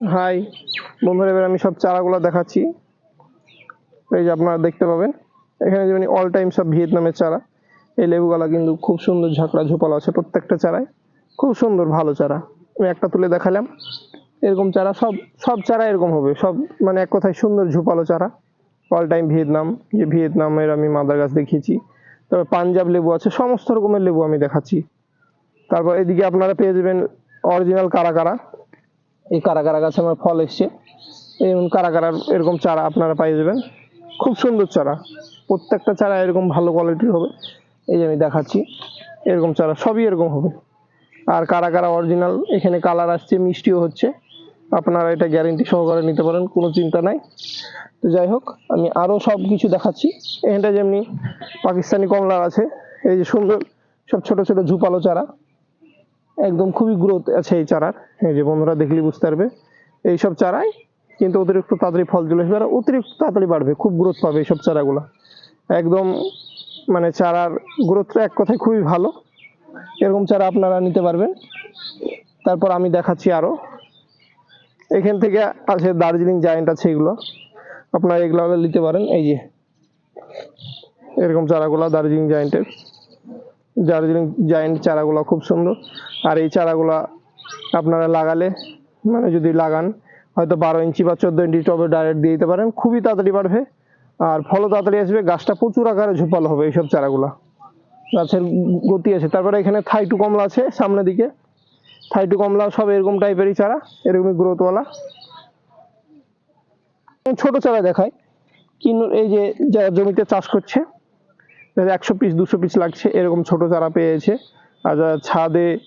High বন্ধুরা, এবার আমি সব চারাগুলো দেখাচ্ছি। এই যে আপনারা দেখতে পাবেন। এখানে যেমন অল টাইম সব ভিয়েতনামের চারা। এই লেবুগুলা কিন্তু খুব সুন্দর ঝাঁকড়া ঝোপালো আছে প্রত্যেকটা চারায়। খুব সুন্দর, ভালো চারা। আমি একটা তুলে দেখালাম। এরকম চারা, সব সব চারা এরকম হবে। সব মানে এক কথায় সুন্দর ঝোপালো চারা। অল টাইম ভিয়েতনাম, যে ভিয়েতনামের আমি মাদার গাছ দেখিয়েছি। তারপর পাঞ্জাব লেবু আছে, সমস্ত রকমের লেবু আমি দেখাচ্ছি। তারপর এদিকে আপনারা পেয়ে যাবেন অরিজিনাল কারা কারা। এই কারা কারা গাছে আমার ফল এসছে। এরকম কারা কারার এরকম চারা আপনারা পাই যাবেন খুব সুন্দর চারা। প্রত্যেকটা চারা এরকম ভালো কোয়ালিটির হবে। এই যে আমি দেখাচ্ছি, এরকম চারা সবই এরকম হবে। আর কারা কারা অরিজিনাল এখানে কালার আসছে, মিষ্টিও হচ্ছে। আপনারা এটা গ্যারেন্টি সহকারে নিতে পারেন, কোনো চিন্তা নাই। তো যাই হোক, আমি আরও সব কিছু দেখাচ্ছি। এখানটা যেমনি পাকিস্তানি কমলা আছে, এই যে সুন্দর সব ছোট ছোট ঝুপালো চারা। একদম খুবই গ্রোথ আছে এই চারার। এই যে বন্ধুরা দেখলে বুঝতে পারবে। এইসব চারাই কিন্তু অতিরিক্ত তাড়াতাড়ি ফল চলে আসবে আর অতিরিক্ত তাড়াতাড়ি বাড়বে, খুব গ্রোথ পাবে এইসব চারাগুলো। একদম মানে চারার গ্রোথটা এক কথায় খুবই ভালো। এরকম চারা আপনারা নিতে পারবেন। তারপর আমি দেখাচ্ছি আরও। এখান থেকে আছে দার্জিলিং জায়েন্ট আছে এগুলো। আপনারা এগুলো নিতে পারেন। এই যে এরকম চারাগুলো দার্জিলিং জায়েন্টের দার্জিলিং জায়েন্ট চারাগুলো খুব সুন্দর। আর এই চারাগুলো আপনারা লাগালে মানে যদি লাগান, হয়তো বারো ইঞ্চি বা চোদ্দ ইঞ্চি টবে ডাইরেক্ট দিয়ে দিতে পারেন। খুবই তাড়াতাড়ি বাড়বে। আর ফলও তাড়াতাড়ি আসবে, গাছটা প্রচুর আকারে ঝোপালো হবে এইসব চারাগুলা। গাছের গতি আছে। তারপরে এখানে থাইটু কমলা আছে সামনের দিকে। থাইটু কমলা সব এরকম টাইপেরই চারা, এরকমই গ্রোথওয়ালা ছোট চারা দেখায় কিন্তু এই যে জমিতে চাষ করছে একশো পিস দুশো পিস লাগছে, এরকম ছোট চারা পেয়েছে। আর ছাদে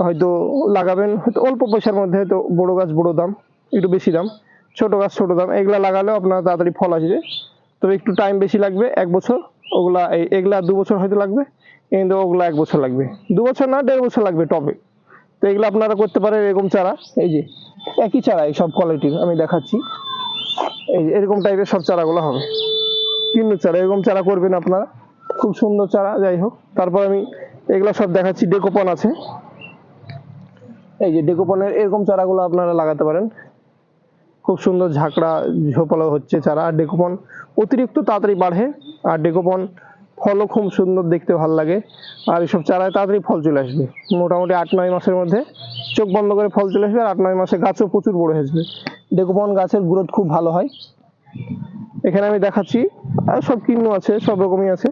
হয়তো লাগাবেন, হয়তো অল্প পয়সার মধ্যে হয়তো বড় গাছ, বড় দাম, একটু বেশি দাম, ছোট গাছ, ছোট দাম, এগুলা লাগালেও আপনার তাড়াতাড়ি ফল আসবে। তবে একটু টাইম বেশি লাগবে, এক বছর, ওগুলা এই- এগুলা দু বছর হয়তো লাগবে, কিন্তু ওগুলা এক বছর লাগবে। দু বছর না, দেড় বছর লাগবে টবে। তো এগুলো আপনারা করতে পারেন এরকম চারা, এই যে, একই চারা, এই সব কোয়ালিটির আমি দেখাচ্ছি। এই যে, এরকম টাইপের সব চারাগুলো হবে। কিন্নু চারা, এরকম চারা করবেন আপনারা। খুব সুন্দর চারা, যাই হোক। তারপর আমি এগুলো সব দেখাচ্ছি, ডেকোপন আছে। এই যে ডেকোপনের এরকম চারাগুলো আপনারা লাগাতে পারেন। খুব সুন্দর ঝাঁকড়া, ঝোপালো হচ্ছে চারা। আর ডেকোপন অতিরিক্ত তাড়াতাড়ি বাড়ে। আর ডেকোপন ফলও খুব সুন্দর দেখতে ভালো লাগে। আর এইসব চারায় তাড়াতাড়ি ফল চলে আসবে। মোটামুটি আট, নয় মাসের মধ্যে চোখ বন্ধ করে ফল চলে আসবে। আর আট, নয় মাসে গাছও প্রচুর বড় আসবে। ডেকোপন গাছের গ্রোথ খুব ভালো হয়। এখানে আমি দেখাচ্ছি, আর সব কিন্নু আছে, সব রকমই আছে।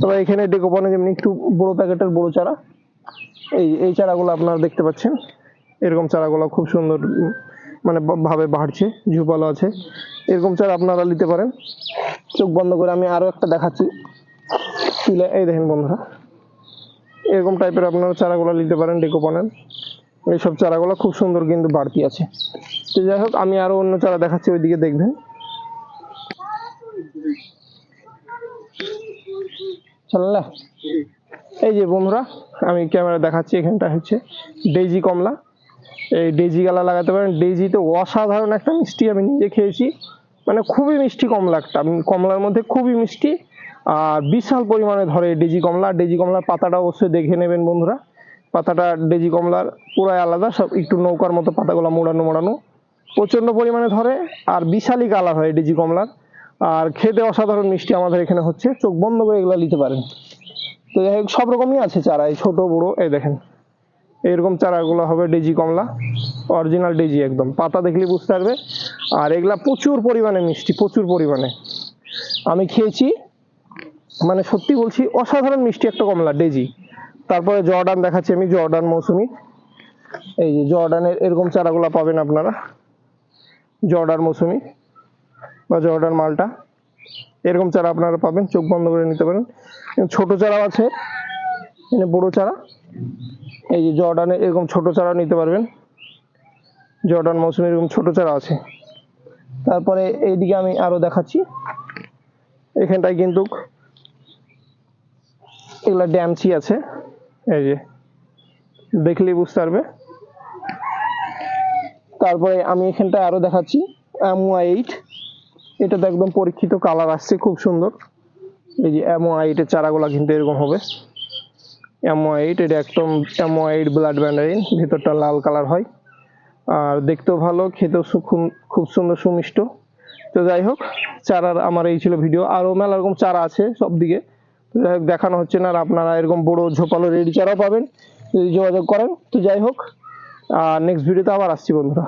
তবে এখানে ডেকোপনে যেমনি একটু বড় প্যাকেটের বড় চারা। এই এই চারাগুলো আপনারা দেখতে পাচ্ছেন। এরকম চারাগুলো খুব সুন্দর মানে ভাবে বাড়ছে, ঝুপালো আছে। এরকম চারা আপনারা নিতে পারেন। চোখ বন্ধ করে আমি আরও একটা দেখাচ্ছি। তুলে, এই দেখেন বন্ধুরা। এরকম টাইপের আপনারা চারাগুলো নিতে পারেন ডেকোপনের এইসব চারাগুলো খুব সুন্দর কিন্তু বাড়তি আছে। তো যাই হোক, আমি আরও অন্য চারা দেখাচ্ছি, ওইদিকে দেখবেন। চললা এই যে বন্ধুরা, আমি ক্যামেরা দেখাচ্ছি, এখানটা হচ্ছে ডেজি কমলা। এই ডেজি গালা লাগাতে পারেন। ডেজি তো অসাধারণ একটা মিষ্টি আমি নিজে খেয়েছি। মানে খুবই মিষ্টি কমলা একটা। কমলার মধ্যে খুবই মিষ্টি। আর বিশাল পরিমাণে ধরে ডেজি কমলা। ডেজি কমলার পাতাটা অবশ্যই দেখে নেবেন বন্ধুরা। পাতাটা ডেজি কমলার পুরাই আলাদা, সব একটু নৌকার মতো পাতাগুলো মোড়ানো মোড়ানো। প্রচণ্ড পরিমাণে ধরে, আর বিশালই কালার হয় ডেজি কমলার। আর খেতে অসাধারণ মিষ্টি আমাদের এখানে হচ্ছে। চোখ বন্ধ করে এগুলো নিতে পারেন। তো যাই হোক, সব রকমই আছে চারা, এই ছোট, বড়, এই দেখেন। এরকম চারাগুলো হবে ডেজি কমলা, অরিজিনাল ডেজি একদম। পাতা দেখলে বুঝতে পারবে। আর এগুলা প্রচুর পরিমাণে মিষ্টি, প্রচুর পরিমাণে। আমি খেয়েছি মানে সত্যি বলছি, অসাধারণ মিষ্টি একটা কমলা, ডেজি। তারপরে জর্ডান দেখাচ্ছি আমি, জর্ডান মৌসুমি। এই যে জর্ডানের এরকম চারাগুলো পাবেন আপনারা। জর্ডান মৌসুমি। বা জর্ডান মালটা, এরকম চারা আপনারা পাবেন, চোখ বন্ধ করে নিতে পারেন। ছোট চারাও আছে এখানে বড় চারা। এই যে জর্ডানে এরকম ছোট চারা নিতে পারবেন। জর্ডান মৌসুমি এরকম ছোট চারা আছে। তারপরে এইদিকে আমি আরও দেখাচ্ছি। এখানটায় কিন্তু এগুলা ড্যামচি আছে। এই যে, দেখলেই বুঝতে পারবে। তারপরে আমি এখানটায় আরও দেখাচ্ছি অ্যামোয়া এইট। এটা তো একদম পরীক্ষিত কালার আসছে, খুব সুন্দর। এই যে অ্যামোয়া এইটের চারাগুলা কিন্তু এরকম হবে। অ্যামোয়া এইট এটা একদম অ্যামোয়া এইট ব্লাড ব্যান্ডারিন ভিতরটা লাল কালার হয়। আর দেখতেও ভালো, খেতেও খুব সুন্দর সুমিষ্ট। তো যাই হোক, চারার আমার এই ছিল ভিডিও আরও মেলা রকম চারা আছে সব দিকে। তো যাই হোক, দেখানো হচ্ছে না, আর আপনারা এরকম বড় ঝোপালো রেডি চারাও পাবেন। যদি যোগাযোগ করেন, তো যাই হোক। আর নেক্সট ভিডিওতে আবার আসছি, বন্ধুরা।